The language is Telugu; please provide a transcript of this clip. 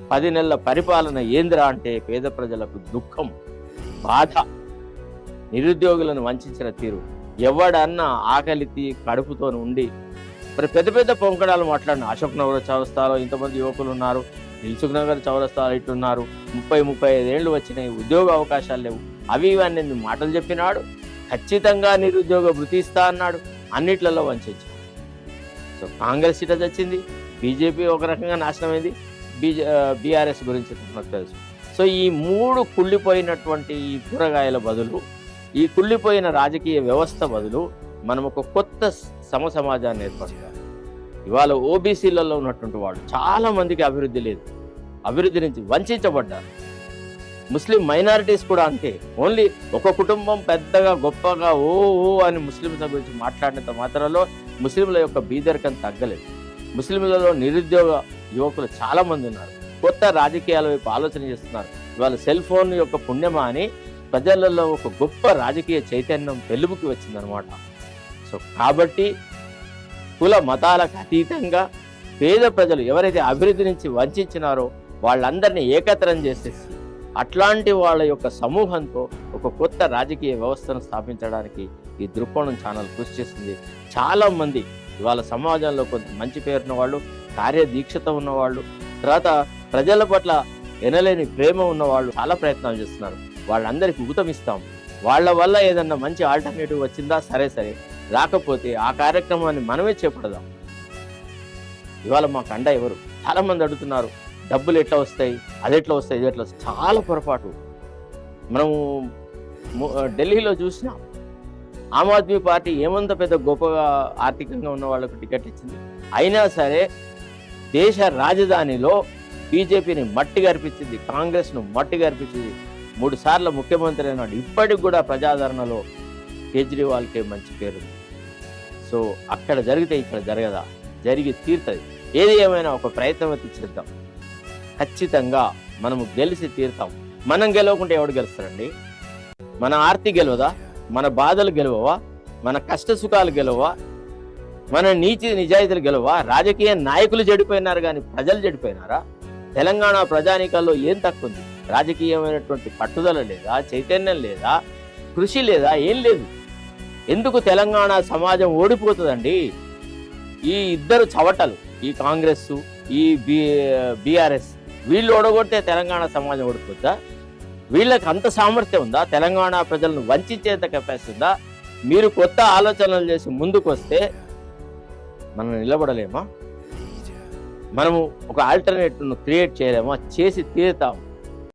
పది నెలల పరిపాలన ఏందిరా అంటే పేద ప్రజలకు దుఃఖం బాధ. నిరుద్యోగులను వంచిన తీరు. ఎవడన్నా ఆకలితి కడుపుతో ఉండి. మరి పెద్ద పెద్ద పొంకడాలు మాట్లాడిన అశోక్ నగర్ చౌరస్తాలో ఇంతమంది యువకులు ఉన్నారు. దిల్సుఖ్ నగర్ చౌరస్తాలో ఇట్లున్నారు. ముప్పై ముప్పై ఐదేళ్ళు వచ్చినాయి ఉద్యోగ అవకాశాలు లేవు. అవి ఇవి మాటలు చెప్పినాడు. ఖచ్చితంగా నిరుద్యోగ వృత్తి ఇస్తా అన్నాడు. అన్నిట్లలో వంచాడు సో కాంగ్రెస్ ఇట వచ్చింది బీజేపీ ఒక రకంగా నాశనమైంది. బీజే బీఆర్ఎస్ గురించి మనకు తెలుసు. సో ఈ మూడు కుళ్ళిపోయినటువంటి ఈ కూరగాయల బదులు ఈ కుళ్ళిపోయిన రాజకీయ వ్యవస్థ బదులు మనం ఒక కొత్త సమ సమాజాన్ని ఏర్పరచాలి. ఇవాళ ఓబీసీలలో ఉన్నటువంటి వాళ్ళు చాలామందికి అభివృద్ధి లేదు. అభివృద్ధి నుంచి వంచబడ్డారు. ముస్లిం మైనారిటీస్ కూడా అంతే. ఓన్లీ ఒక కుటుంబం పెద్దగా గొప్పగా ఓ ఓ అని ముస్లింల గురించి మాట్లాడినంత మాత్రంలో ముస్లింల యొక్క బీదరికం తగ్గలేదు. ముస్లింలలో నిరుద్యోగ యువకులు చాలా మంది ఉన్నారు. కొత్త రాజకీయాల వైపు ఆలోచన చేస్తున్నారు. ఇవాళ సెల్ ఫోన్ యొక్క పుణ్యమా అని ప్రజలలో ఒక గొప్ప రాజకీయ చైతన్యం వెలుగుకి వచ్చిందనమాట సో కాబట్టి కుల మతాలకు అతీతంగా పేద ప్రజలు ఎవరైతే అభివృద్ధి నుంచి వంచినారో వాళ్ళందరినీ ఏకత్రం చేసేసి అట్లాంటి వాళ్ళ యొక్క సమూహంతో ఒక కొత్త రాజకీయ వ్యవస్థను స్థాపించడానికి ఈ దృక్కోణం ఛానల్ కృషి చేస్తుంది చాలామంది ఇవాళ సమాజంలో కొంత మంచి పేరున్న వాళ్ళు కార్యదీక్షత ఉన్నవాళ్ళు తర్వాత ప్రజల పట్ల ఎనలేని ప్రేమ ఉన్నవాళ్ళు చాలా ప్రయత్నాలు చేస్తున్నారు. వాళ్ళందరికీ ఊతమిస్తాం వాళ్ళ వల్ల ఏదన్నా మంచి ఆల్టర్నేటివ్ వచ్చిందా సరే సరే రాకపోతే ఆ కార్యక్రమాన్ని మనమే చేపడదాం. ఇవాళ మాకు అండ ఎవరు? చాలా మంది అడుగుతున్నారు డబ్బులు ఎట్లా వస్తాయి అది ఎట్లా వస్తాయి ఇది ఎట్లా వస్తాయి? చాలా పొరపాటు మనము ఢిల్లీలో చూసినాం ఆమ్ ఆద్మీ పార్టీ ఏమంత పెద్ద గొప్పగా ఆర్థికంగా ఉన్న వాళ్ళకు టికెట్ ఇచ్చింది? అయినా సరే దేశ రాజధానిలో బీజేపీని మట్టి గర్పించింది కాంగ్రెస్ను మట్టి గర్పించింది మూడు సార్లు ముఖ్యమంత్రి అయినాడు. ఇప్పటికి కూడా ప్రజాదరణలో కేజ్రీవాల్కే మంచి పేరు. సో అక్కడ జరిగితే ఇక్కడ జరగదా? జరిగి తీరుతుంది. ఏది ఏమైనా ఒక ప్రయత్నం అయితే చేద్దాం. ఖచ్చితంగా మనము గెలిచి తీరుతాం. మనం గెలవకుంటే ఎవడు గెలుస్తారండి మన ఆర్తి గెలవదా? మన బాధలు గెలవవా? మన కష్ట సుఖాలు గెలవవా? మన నీతి నిజాయితీలు గెలవా? రాజకీయ నాయకులు చెడిపోయినారు కానీ ప్రజలు చెడిపోయినారా? తెలంగాణ ప్రజానీకాల్లో ఏం తక్కువ ఉంది? రాజకీయమైనటువంటి పట్టుదల లేదా చైతన్యం లేదా కృషి లేదా ఏం లేదు. ఎందుకు తెలంగాణ సమాజం ఓడిపోతుందండి? ఈ ఇద్దరు చవటలు ఈ కాంగ్రెస్ ఈ బి బీఆర్ఎస్ వీళ్ళు ఓడగొట్టే తెలంగాణ సమాజం ఓడిపోద్దా? వీళ్ళకి అంత సామర్థ్యం ఉందా? తెలంగాణ ప్రజలను వంచేంత కెపాసిటీ ఉందా? మీరు కొత్త ఆలోచనలు చేసి ముందుకు వస్తే మనం నిలబడలేమా? మనము ఒక ఆల్టర్నేటివ్ను క్రియేట్ చేయలేమా? చేసి తీరుతాం.